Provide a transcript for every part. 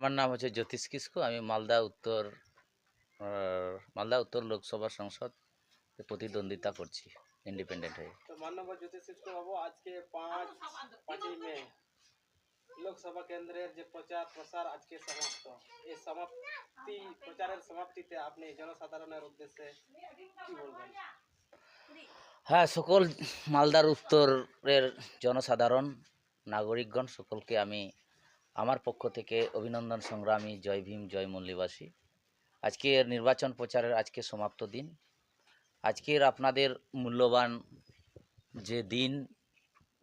আমার নাম হচ্ছে জ্যোতিষ কিস্কু আমি মালদা উত্তর মালদা উত্তর লোকসভা সংসদ প্রতিদ্বন্দ্বিতা করছি ইন্ডিপেন্ডেন্ট হয়ে। তো মাননীয় জ্যোতিষ বাবু আজকে পাঁচ পাঁচই মে লোকসভা কেন্দ্রের যে প্রচার প্রসার আজকে সমাপ্ত। এই সমাপ্তি প্রচারের সমাপ্তিতে আপনি জনসাধারণের উদ্দেশ্যে কি বলবেন? হ্যাঁ সকল মালদার উত্তরের জনসাধারণ নাগরিকগণ সকলকে আমি আমার পক্ষ থেকে অভিনন্দন সংগ্রামী, জয় ভীম, জয় মল্লিবাসী। আজকের নির্বাচন প্রচারের আজকে সমাপ্ত দিন। আজকের আপনাদের মূল্যবান যে দিন,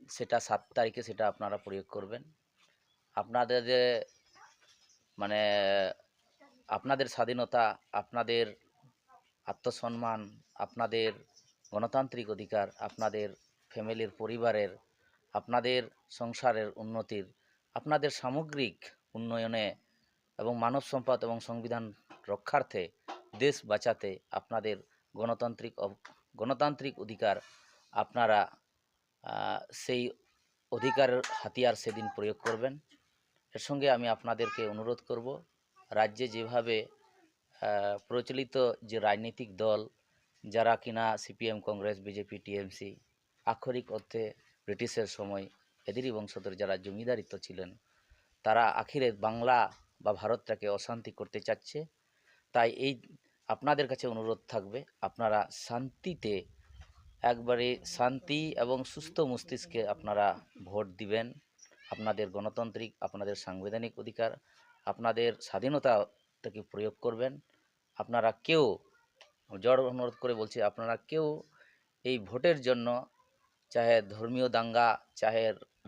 সেটা সাত তারিখে সেটা আপনারা প্রয়োগ করবেন। আপনাদের যে মানে আপনাদের স্বাধীনতা, আপনাদের আত্মসম্মান, আপনাদের গণতান্ত্রিক অধিকার, আপনাদের ফ্যামিলির, পরিবারের, আপনাদের সংসারের উন্নতির আপনাদের সামগ্রিক উন্নয়নে এবং মানব সম্পদ এবং সংবিধান রক্ষার্থে দেশ বাঁচাতে আপনাদের গণতান্ত্রিক গণতান্ত্রিক অধিকার আপনারা সেই অধিকারের হাতিয়ার সেদিন প্রয়োগ করবেন। এর সঙ্গে আমি আপনাদেরকে অনুরোধ করব, রাজ্যে যেভাবে প্রচলিত যে রাজনৈতিক দল, যারা কিনা সিপিএম, কংগ্রেস, বিজেপি, টিএমসি, আক্ষরিক অর্থে ব্রিটিশের সময় এদেরই বংশধর যারা জমিদারিত্ব ছিলেন, তারা আখিরে বাংলা বা ভারতটাকে অশান্তি করতে চাচ্ছে। তাই এই আপনাদের কাছে অনুরোধ থাকবে, আপনারা শান্তিতে একবারে শান্তি এবং সুস্থ মস্তিষ্কে আপনারা ভোট দিবেন। আপনাদের গণতান্ত্রিক, আপনাদের সাংবিধানিক অধিকার, আপনাদের স্বাধীনতাটাকে প্রয়োগ করবেন। আপনারা কেউ জড় অনুরোধ করে বলছি, আপনারা কেউ এই ভোটের জন্য চাহে ধর্মীয় দাঙ্গা, চাহে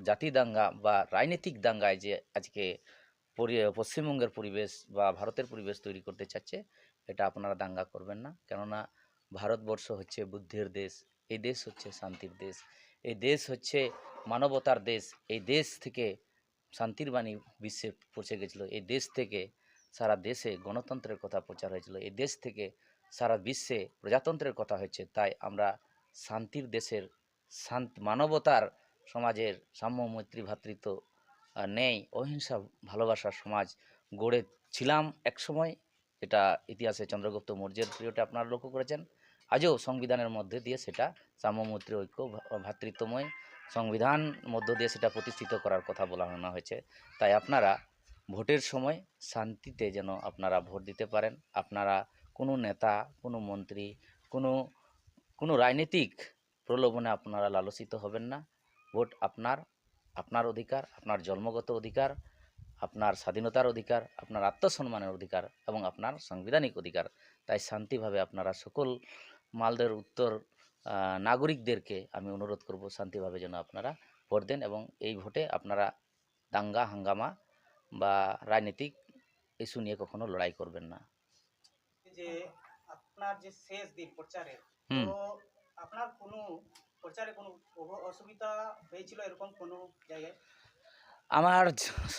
জাতি দাঙ্গা বা রাজনৈতিক দাঙ্গায় যে আজকে পশ্চিমবঙ্গের পরিবেশ বা ভারতের পরিবেশ তৈরি করতে চাচ্ছে, এটা আপনারা দাঙ্গা করবেন না। কেননা ভারতবর্ষ হচ্ছে বুদ্ধির দেশ, এই দেশ হচ্ছে শান্তির দেশ, এই দেশ হচ্ছে মানবতার দেশ, এই দেশ থেকে শান্তির বাণী বিশ্বে পৌঁছে গেছিল, এই দেশ থেকে সারা দেশে গণতন্ত্রের কথা প্রচার হয়েছিল, এই দেশ থেকে সারা বিশ্বে প্রজাতন্ত্রের কথা হয়েছে, তাই আমরা শান্তির দেশের শান্ত মানবতার সমাজের সাম্য, মৈত্রী ভ্রাতৃত্ব নেই। অহিংসা ভালোবাসার সমাজ গড়েছিলাম একসময় এটা ইতিহাসে চন্দ্রগুপ্ত মৌর্যের পিরিয়ডে আপনারা লক্ষ্য করেছেন। আজও সংবিধানের মধ্যে দিয়ে সেটা সাম্য, মৈত্রী, ঐক্য ভ্রাতৃত্বময় সংবিধান মধ্য দিয়ে সেটা প্রতিষ্ঠিত করার কথা বলা হওয়া হয়েছে। তাই আপনারা ভোটের সময় শান্তিতে যেন আপনারা ভোট দিতে পারেন। আপনারা কোনো নেতা, কোনো মন্ত্রী, কোনো কোনো রাজনীতিক প্রলোভনে আপনারা লালসিত হবেন না। ভোট আপনার আপনার অধিকার আপনার জন্মগত অধিকার আপনার স্বাধীনতার অধিকার আপনার আত্মসম্মানের অধিকার এবং আপনার সাংবিধানিক অধিকার। তাই শান্তিভাবে আপনারা সকল মালদের উত্তর নাগরিকদেরকে আমি অনুরোধ করব শান্তিভাবে যেন আপনারা ভোট দেন এবং এই ভোটে আপনারা দাঙ্গা হাঙ্গামা বা রাজনীতিক ইস্যু নিয়ে কখনো লড়াই করবেন না। যে আপনার যে শেষ দিন। তো আপনার কোনো প্রচারে কোনো অসুবিধা হয়েছিল এরকম কোনো জায়গায়? আমার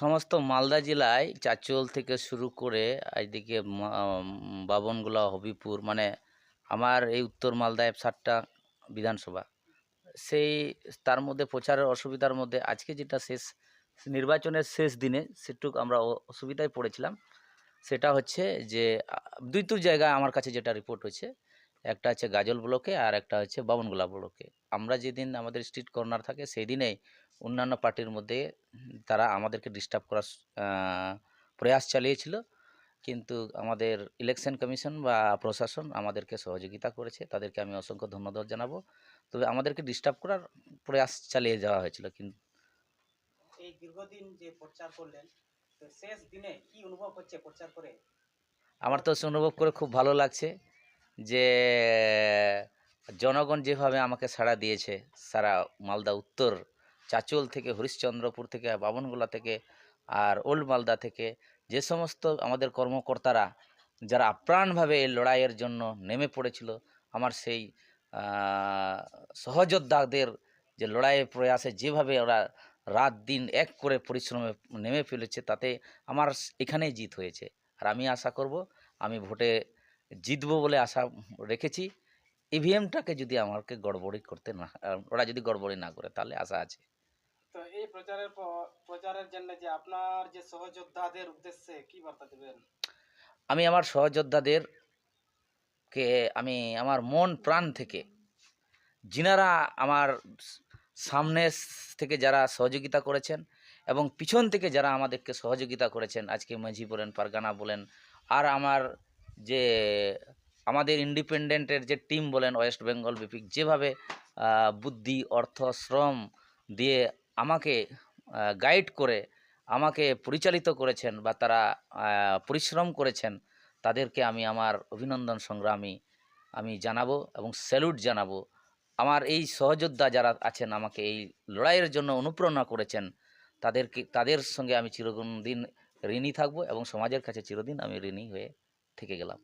সমস্ত মালদা জেলায় চাচল থেকে শুরু করে এইদিকে বাবনগুলা, হবিপুর মানে আমার এই উত্তর মালদায় ষাটটা বিধানসভা। সেই, তার মধ্যে প্রচারের অসুবিধার মধ্যে আজকে যেটা শেষ, নির্বাচনের শেষ দিনে সেটুক আমরা অসুবিধায় পড়েছিলাম। সেটা হচ্ছে যে দুই জায়গায় আমার কাছে যেটা রিপোর্ট হচ্ছে একটা হচ্ছে গাজল ব্লকে আর একটা হচ্ছে বাবনগোলা ব্লকে আমরা যেদিন আমাদের স্ট্রিট কর্নার থাকে সেই দিনেই অন্যান্য পার্টির মধ্যে তারা আমাদেরকে ডিস্টার্ব করার প্রয়াস চালিয়েছিল। কিন্তু আমাদের ইলেকশন কমিশন বা প্রশাসন আমাদেরকে সহযোগিতা করেছে। তাদেরকে আমি অসংখ্য ধন্যবাদ জানাব। তবে আমাদেরকে ডিস্টার্ব করার প্রয়াস চালিয়ে যাওয়া হয়েছিল কিন্তু এই দীর্ঘদিন যে প্রচার করলেন তো শেষ দিনে কি অনুভব হচ্ছে প্রচার করে? আমার তো সে অনুভব করে খুব ভালো লাগছে। যে, জনগণ যেভাবে আমাকে সাড়া দিয়েছে, সারা মালদা উত্তর, চাচল থেকে হরিশ্চন্দ্রপুর থেকে বাবনগোলা থেকে আর ওল্ড মালদা থেকে, যে সমস্ত আমাদের কর্মকর্তারা, যারা আপ্রাণভাবে এই লড়াইয়ের জন্য নেমে পড়েছিল, আমার সেই সহযোদ্ধাদের যে লড়াইয়ের প্রয়াসে যেভাবে ওরা রাত দিন এক করে পরিশ্রমে নেমে ফেলেছে, তাতে আমার এখানেই জিত হয়েছে। আর আমি আশা করব, আমি ভোটে জিতবো বলে আশা রেখেছি। ইভিএমটাকে যদি আমাকে গড়বড়ি করতে না ওরা যদি গড়বড়ি না করে তাহলে আশা আছে। তো এই প্রচারের প্রচারের জন্য যে আপনার যে সহযোদ্ধাদের উদ্দেশ্যে কি বার্তা দেবেন? আমি আমার সহযোদ্ধাদেরকে আমি আমার মন প্রাণ থেকে যিনারা আমার সামনে থেকে যারা সহযোগিতা করেছেন এবং পিছন থেকে যারা আমাদেরকে সহযোগিতা করেছেন আজকে মাঝি বলেন পারগানা বলেন আর আমার যে আমাদের ইন্ডিপেন্ডেন্টের যে টিম বলেন ওয়েস্ট বেঙ্গল বিপিক, যেভাবে বুদ্ধি, অর্থ, শ্রম দিয়ে আমাকে গাইড করে, আমাকে পরিচালিত করেছেন বা তারা পরিশ্রম করেছেন, তাদেরকে আমি আমার অভিনন্দন সংগ্রামী আমি জানাব এবং স্যালুট জানাব। আমার এই সহযোদ্ধা যারা আছেন, আমাকে এই লড়াইয়ের জন্য অনুপ্রেরণা করেছেন, তাদেরকে, তাদের সঙ্গে আমি চিরদিন ঋণী থাকব এবং সমাজের কাছে চিরদিন আমি ঋণী হয়ে থেকে গেলাম।